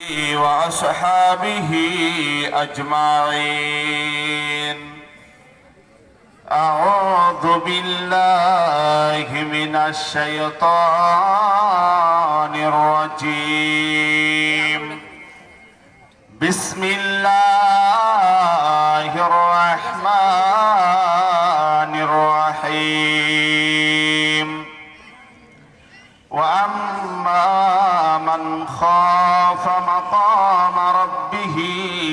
وأصحابه أجمعين. أعوذ بالله من الشيطان الرجيم. بسم الله الرحمن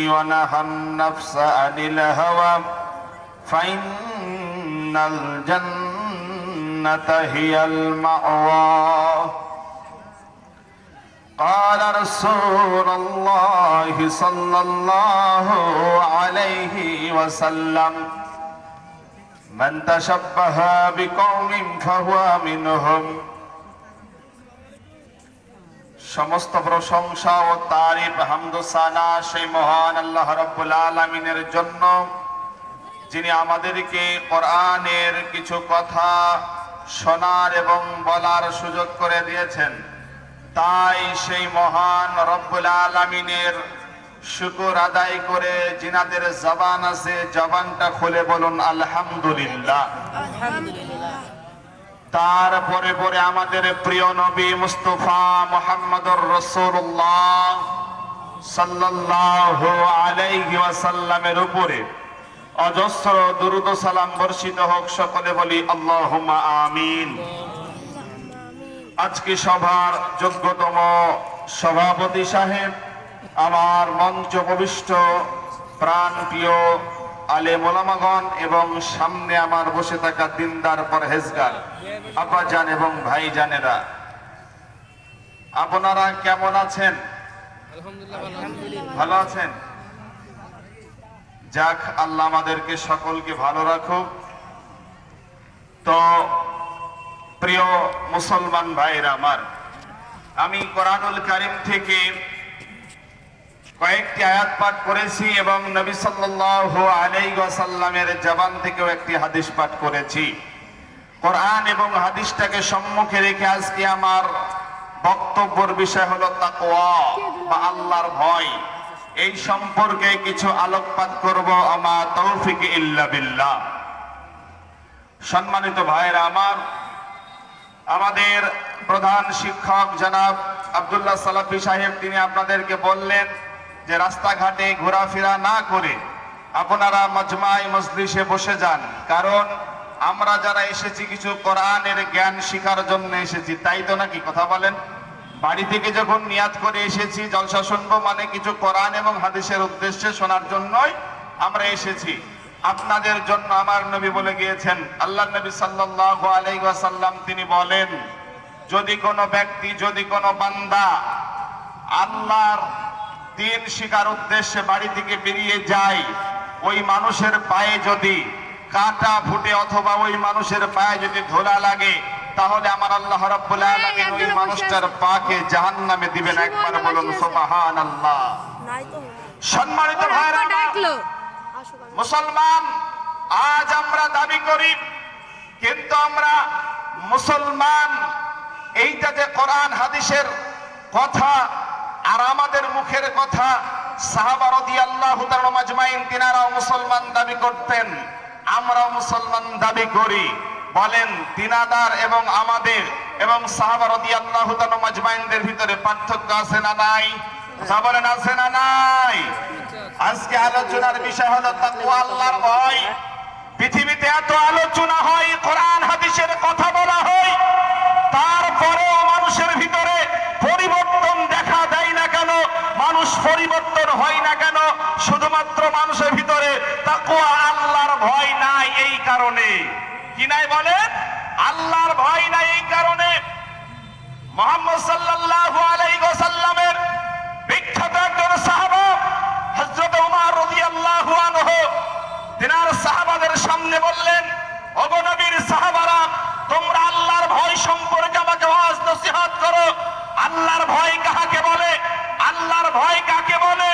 ونهى النفس عن الهوى فإن الجنة هي المأوى قال رسول الله صلى الله عليه وسلم من تشبه بقوم فهو منهم সমস্ত প্রশংসা ও তারিফ হামদোসানা সেই মহান আল্লাহ রব্বুল আলমিনের জন্য, যিনি আমাদেরকে কোরআনের কিছু কথা শোনার এবং বলার সুযোগ করে দিয়েছেন। তাই সেই মহান রব্বুল আলমিনের শুকুর আদায় করে জিনাদের জবান আছে, জবানটা খুলে বলুন, আলহামদুলিল্লাহ। তারপরে পরে আমাদের প্রিয় নবী মুস্তফা মোহাম্মদুর রসুল্লাহ সাল্লাল্লাহু আলাইহি ওয়াসাল্লামের উপরে অজস্র দুরুদ সালাম বর্ষিত হোক সকলে বলি আল্লাহুম্মা আমিন। আজকে সভার যোগ্যতম সভাপতি সাহেব, আমার মঞ্চ উপবিষ্ট প্রাণ প্রিয় আলে মোলামাগণ এবং সামনে আমার বসে থাকা দিনদার পরহেজগার আপা জান এবং ভাই জানেরা আপনারা কেমন আছেন? ভালো আছেন? যাক আল্লাহ আমাদেরকে সকলকে ভালো রাখুক। তো প্রিয় মুসলমান ভাইরা আমার আমি কোরআনুল কারিম থেকে কয়েকটি আয়াত পাঠ করেছি এবং নবী সাল্লাল্লাহু আলাইহি ওয়াসাল্লামের জবান থেকেও একটি হাদিস পাঠ করেছি। কোরআন এবং হাদিসটাকে সম্মুখে রেখে আজকে আমার বক্তব্যের বিষয় হলো তাকওয়া বা আল্লাহর ভয়। এই সম্পর্কে কিছু আলোকপাত করব আমার তৌফিক ইল্লা বিল্লাহ। সম্মানিত ভাইরা আমার, আমাদের প্রধান শিক্ষক জনাব আব্দুল্লাহ সালাফি সাহেব, তিনি আপনাদেরকে বললেন যে রাস্তাঘাটে ঘোরাফেরা না করে আপনারা মজমায় মজলিসে বসে যান। কারণ আমরা যারা এসেছি কিছু কোরআনের জ্ঞান শিখার জন্য এসেছি, তাই তো নাকি কথা বলেন? বাড়ি থেকে যখন নিয়াত করে এসেছি, জলসা শুনব মানে কিছু কোরআন এবং হাদিসের উদ্দেশ্যে শোনার জন্যই আমরা এসেছি। আপনাদের জন্য আমার নবী বলে গিয়েছেন আল্লাহ নবী সাল্লাল্লাহু আলাইহি ওয়াসাল্লাম তিনি বলেন, যদি কোনো ব্যক্তি, যদি কোনো বান্দা আল্লাহর দিন শিকার উদ্দেশ্যে বাড়ি থেকে বেরিয়ে যায় ওই মানুষের পায়ে যদি কাটা ফুটে অথবা ওই মানুষের পায়ে যদি ধোলা লাগে তাহলে আমার আল্লাহ রাব্বুল আলামিন ওই মানুষটার পাকে জাহান্নামে দিবেন। একবার বলুন সুবহানাল্লাহ। সম্মানিত ভাইরা মুসলমান আজ আমরা দাবি করি কিন্তু আমরা মুসলমান এইটা যে কোরআন হাদিসের কথা আর আমাদের মুখের কথা সাহাবা রাদিয়াল্লাহু তাআলা মাজমাইন মুসলমান দাবি করতেন মুসলমান দাবি করি। বলেন, তিনাদার এবং আমাদের এবং মাজমাইনদের ভিতরে পার্থক্য আছে না নাই? না নাই? আজকে আলোচনার বিষয় হলো আল্লাহর ভয়। পৃথিবীতে এত আলোচনা হয়, কোরআন, হাদিসের কথা বলা হয়, তারপরেও মানুষের ভিতরে পরিবর্তন দেখা দেয় না কেন মানুষ পরিবর্তন হয় না কেন? শুধুমাত্র মানুষের ভিতরে আল্লাহর ভয় নাই এই কারণে। কি নাই বলেন? আল্লাহর ভয় নাই এই কারণে। মোহাম্মদ বিখ্যাত একজন সাহাবাদের সামনে বললেন সাহাবারা, তোমরা আল্লাহর ভয় সম্পর্কে আমাকে ওয়াজ নসিহত করো। আল্লাহর ভয় কাকে বলে? আল্লাহর ভয় কাকে বলে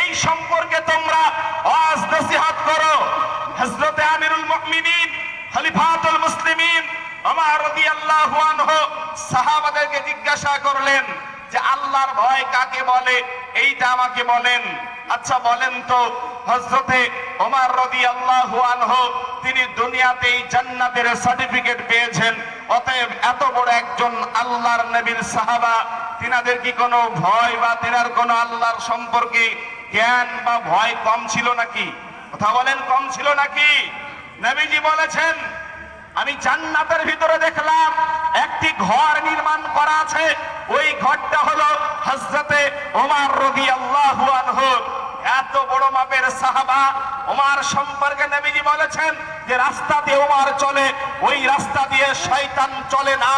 এই সম্পর্কে তোমরা ওয়াজ নসিহত করো। হযরত আমিরুল মুমিনিন, খলিফাতুল মুসলিমিন ওমর রাদিয়াল্লাহু আনহু সাহাবাদেরকে জিজ্ঞাসা করলেন যে আল্লাহর ভয় কাকে বলে? এইটা আমাকে বলেন। আচ্ছা বলেন তো হজরতে ওমর রদি আল্লাহ আনহু, তিনি দুনিয়াতে এই জান্নাতের সার্টিফিকেট পেয়েছেন। অতএব এত বড় একজন আল্লাহর নবীর সাহাবা, তিনাদের কি কোনো ভয় বা তিনার কোনো আল্লাহর সম্পর্কে জ্ঞান বা ভয় কম ছিল নাকি? কথা বলেন, কম ছিল নাকি? নবীজি বলেছেন, আমি জান্নাতের ভিতরে দেখলাম একটি ঘর নির্মাণ করা আছে। ওই ঘরটা হলো হজরতে ওমার রবি আল্লাহ এত বড় মাপের সাহাবা ওমার সম্পর্কে নবীজি বলেছেন যে রাস্তা দিয়ে ওমার চলে, ওই রাস্তা দিয়ে শয়তান চলে না।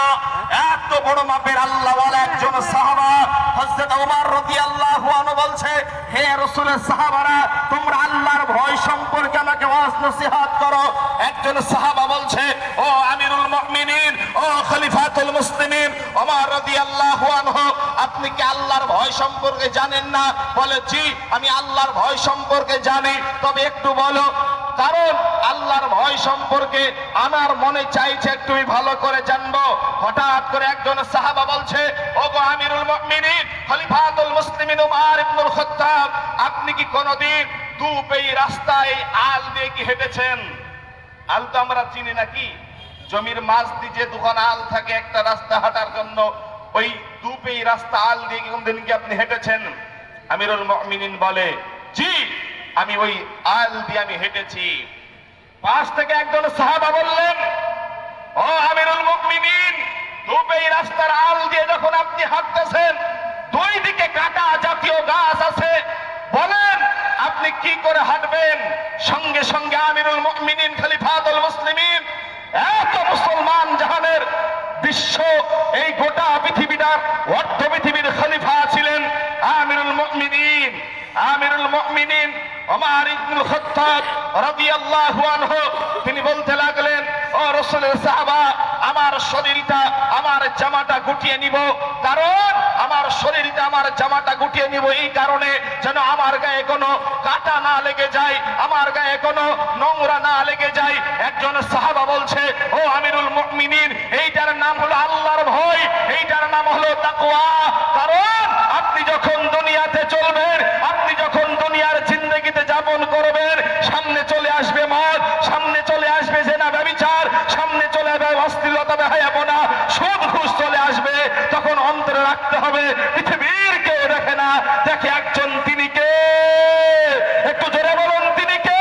এত বড় মাপের আল্লাহ একজন সাহাবা হজরত ওমার রবি আল্লাহ বলছে, হে রসুলের সাহাবারা, তোমরা আল্লাহর ভয় সম্পর্কে আমাকে করো। একজন সাহাবা বলছে, ও আমিরুল মুমিনিন, ও খলিফাতুল মুসলিমিন। ওমর রাদিয়াল্লাহু আনহু, আপনি কি আল্লাহর ভয় সম্পর্কে জানেন না? বলে, জি, আমি আল্লাহর ভয় সম্পর্কে জানি। তবে একটু বলো কারণ আল্লাহর ভয় সম্পর্কে আমার মনে চাইছে আমি ভালো করে জানব। হঠাৎ করে একজন সাহাবা বলছে ও গো আমিরুল মুমিনিন, খলিফাতুল মুসলিমিন উমর ইবনুল খাত্তাব, আপনি কি কোনোদিন দুপ এই রাস্তায় আল দিয়ে কি হেঁটেছেন? আল তো আমরা চিনি নাকি জমির মাছ দিয়ে যে দোকান আল থাকে একটা রাস্তা হাঁটার জন্য, ওই দুপ এই রাস্তা আল দিয়ে কোনদিন কি আপনি হেঁটেছেন? আমিরুল মুমিনিন বলে, জি আমি ওই আল দিয়ে আমি হেঁটেছি। পাশ থেকে একজন সাহাবা বললেন, ও আমিরুল মুমিনিন দুবে এই রাস্তার আল দিয়ে যখন আপনি হাঁটতেছেন, দুই দিকে কাটা জাতীয় গাছ আছে। বলেন, আপনি কি করে হাঁটবেন? সঙ্গে সঙ্গে আমিরুল মুমিনিন, খলিফাতুল মুসলিমিন, এত মুসলমান জাহানের বিশ্ব, এই গোটা পৃথিবীটার, অর্ধ পৃথিবীর খলিফা ছিলেন আমিরুল মুমিনিন। আমিরুল মুমিনিন ইবনুল রাদিয়াল্লাহু আনহু, তিনি বলতে লাগলেন, ও রাসূলের সাহাবা, আমার শরীরটা, আমার জামাটা গুটিয়ে নিব। কারণ আমার শরীরটা, আমার জামাটা গুটিয়ে নিব এই কারণে যেন আমার গায়ে কোনো কাটা না লেগে যায়, আমার গায়ে কোনো নোংরা না লেগে যায়। একজন সাহাবা বলছে, ও আমিরুল মুমিনিন, এইটার নাম হলো আল্লাহর ভয়, এইটার নাম হলো তাকওয়া। কারণ আপনি যখন দুনিয়াতে চলবেন আপনি যখন দুনিয়ার জিন্দগিতে যাপন করবেন সামনে চলে আসবে মদ সামনে চলে আসবে জেনা ব্যবিচার সামনে চলে আসবে অশ্লীলতা বেহায়াপনা সুদ ঘুষ চলে আসবে তখন অন্তরে রাখতে হবে পৃথিবীর কেউ দেখে না দেখে একজন তিনি কে একটু জোরে বলুন তিনি কে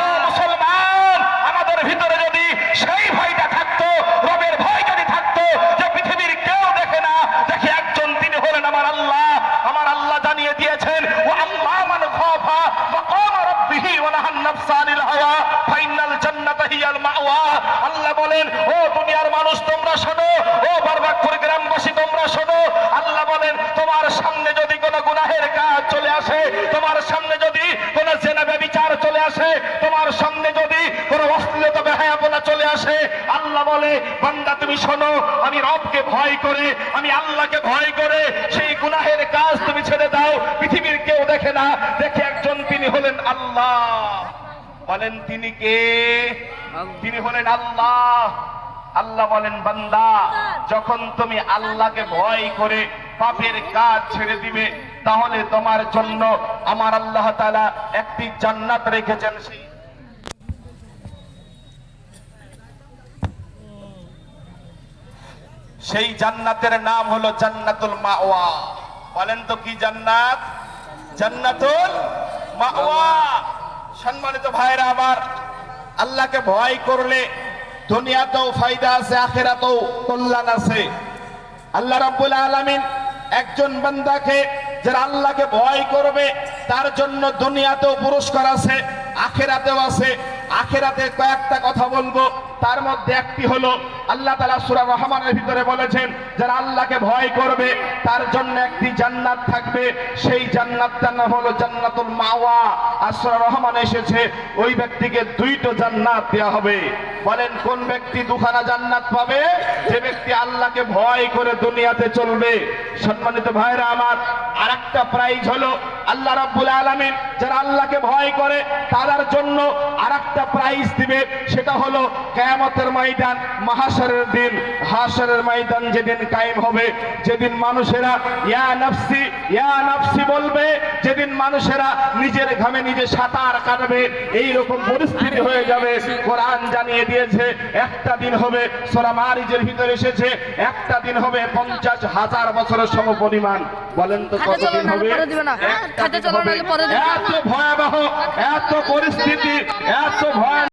ও মুসলমান আমাদের ভিতরে যদি সেই ভয়টা থাকতো রবের ভয় যদি থাকতো যে পৃথিবীর কেউ দেখে না দেখে একজন তিনি হলেন আমার আল্লাহ আমার আল্লাহ জানিয়ে দিয়েছেন ও আল্লাহ মান খাফা মাকাম রাব্বিহি ওয়া নাহান নাফসা আনিল হাওয়া ফাইনাল জান্নাতা হিয়াল মাওয়া আল্লাহ বলেন ও দুনিয়ার মানুষ তোমরা শোনো ও বারবাকপুর গ্রামবাসী তোমরা শোনো। আল্লাহ বলেন তোমার সামনে যদি কোনো গুনাহের কাজ চলে আসে তোমার সামনে যদি কোনো জেনা ব্যভিচার চলে আসে তোমার সামনে যদি কোনো অশ্লীলতা বেহায়াপনা চলে আসে আল্লাহ বলে বান্দা তুমি শোনো আমি রবকে ভয় করে আমি আল্লাহকে ভয় করে সেই গুনাহের কাজ তুমি ছেড়ে দাও পৃথিবীর কেউ দেখে না। দেখে একজন তিনি হলেন আল্লাহ। বলেন তিনি কে? তিনি হলেন আল্লাহ। আল্লাহ বলেন বান্দা যখন তুমি আল্লাহকে ভয় করে পাপের কাজ ছেড়ে দিবে তাহলে তোমার জন্য আমার আল্লাহ তাআলা একটি জান্নাত রেখেছেন। সেই সেই জান্নাতের নাম হলো জান্নাতুল মাওয়া। বলেন তো কি জান্নাত? জান্নাতুল মাওয়া। সম্মানিত ভাইরা আমার আল্লাহকে ভয় করলে দুনিয়াতেও ফায়দা আছে, আখেরাতেও কল্যাণ আছে। আল্লাহ রাব্বুল আলামিন একজন বান্দাকে যারা আল্লাহকে ভয় করবে, তার জন্য দুনিয়াতেও পুরস্কার আছে, আখেরাতেও আছে। আখেরাতে কয়েকটা কথা বলব। তার মধ্যে একটি হলো, আল্লাহ তালা সুরা রহমানের ভিতরে বলেছেন, যারা আল্লাহকে ভয় করবে, তার জন্য একটি জান্নাত থাকবে। সেই জান্নাতটার নাম হলো জান্নাতুল মাওয়া। আর সুরা রহমান এসেছে, ওই ব্যক্তিকে দুইটো জান্নাত দেওয়া হবে। বলেন, কোন ব্যক্তি দুখানা জান্নাত পাবে? যে ব্যক্তি আল্লাহকে ভয় করে দুনিয়াতে চলবে। সম্মানিত ভাইরা আমার, আরেকটা প্রাইজ হলো আল্লাহ রাব্বুল আলামিন যারা আল্লাহকে ভয় করে তাদের জন্য আরেকটা প্রাইজ দিবে। সেটা হলো কিয়ামতের ময়দান মাহাশরের দিন। হাশরের ময়দান যেদিন কায়েম হবে যেদিন মানুষেরা ইয়া নাফসি ইয়া নাফসি বলবে যেদিন মানুষেরা নিজের ঘামে নিজে সাঁতার কাটবে এই রকম পরিস্থিতি হয়ে যাবে। কোরআন জানিয়ে দিয়েছে একটা দিন হবে সোরা মারিজের ভিতরে এসেছে একটা দিন হবে পঞ্চাশ হাজার বছরের সম পরিমাণ বলেন তো কতদিন হবে। একটা খাতে চলো হবে। নাহলে পরে এত ভয়াবহ এত পরিস্থিতি এত ভয়